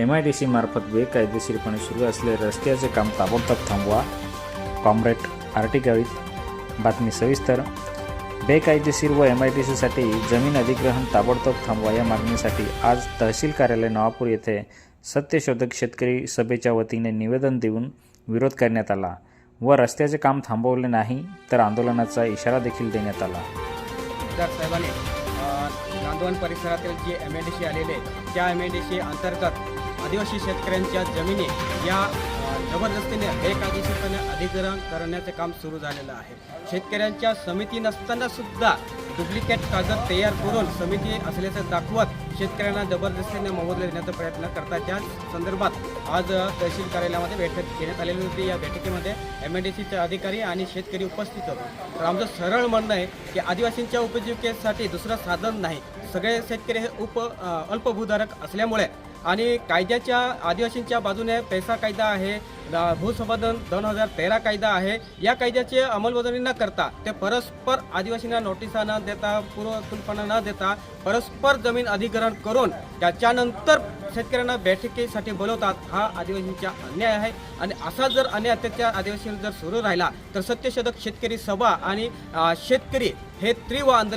M I D सीमार्फत बेकायदेशीरपणे सुरू असलेले रस्त्याचे काम ताबडतोब थांबवा. कॉम्रेड आर्टिकावीत बातमी सविस्तर. बेकायदेशीर व एम आय डी सीसाठी जमीन अधिग्रहण ताबडतोब थांबवा या मागणीसाठी आज तहसील कार्यालय नवापूर येथे सत्यशोधक शेतकरी सभेच्या वतीने निवेदन देऊन विरोध करण्यात आला व रस्त्याचे काम थांबवले नाही तर आंदोलनाचा इशारा देखील देण्यात आला. साहेबांनी नांदवण परिसरातील जे एम एल डी सी आलेले त्या एम एल डी सी अंतर्गत आदिवासी शेतकऱ्यांच्या जमिनी या जबरदस्तीने बेकायदेशीरपणे अधिग्रहण करण्याचे काम सुरू झालेलं आहे. शेतकऱ्यांच्या समिती नसताना सुद्धा डुप्लिकेट कागद तयार करून समिती असल्याचं दाखवत शेतकऱ्यांना जबरदस्तीने मोबदला देण्याचा प्रयत्न करतात. त्या संदर्भात आज तहसील कार्यालयामध्ये बैठक घेण्यात आलेली होती. या बैठकीमध्ये एम एल डी सीचे अधिकारी आणि शेतकरी उपस्थित होते. तर आमचं सरळ म्हणणं आहे की आदिवासींच्या उपजीविकेसाठी दुसरं साधन नाही. सगळे शेतकरी हे उप अल्पभूधारक असल्यामुळे आणि कायद्याच्या आदिवासींच्या बाजूने पैसा कायदा आहे भूसंपादन दोन हजार तेरा कायदा आहे या कायद्याची अंमलबजावणी न करता ते परस्पर आदिवासींना नोटिसा न देता पूर्वकल्पना न देता परस्पर जमीन अधिग्रहण करून त्याच्यानंतर शेतकऱ्यांना बैठकीसाठी बोलवतात हा आदिवासींचा अन्याय आहे. आणि असा जर अन्याय अत्याचार आदिवासींवर जर सुरू राहिला तर सत्यशोधक शेतकरी सभा आणि शेतकरी हे त्रिवा आंदोलन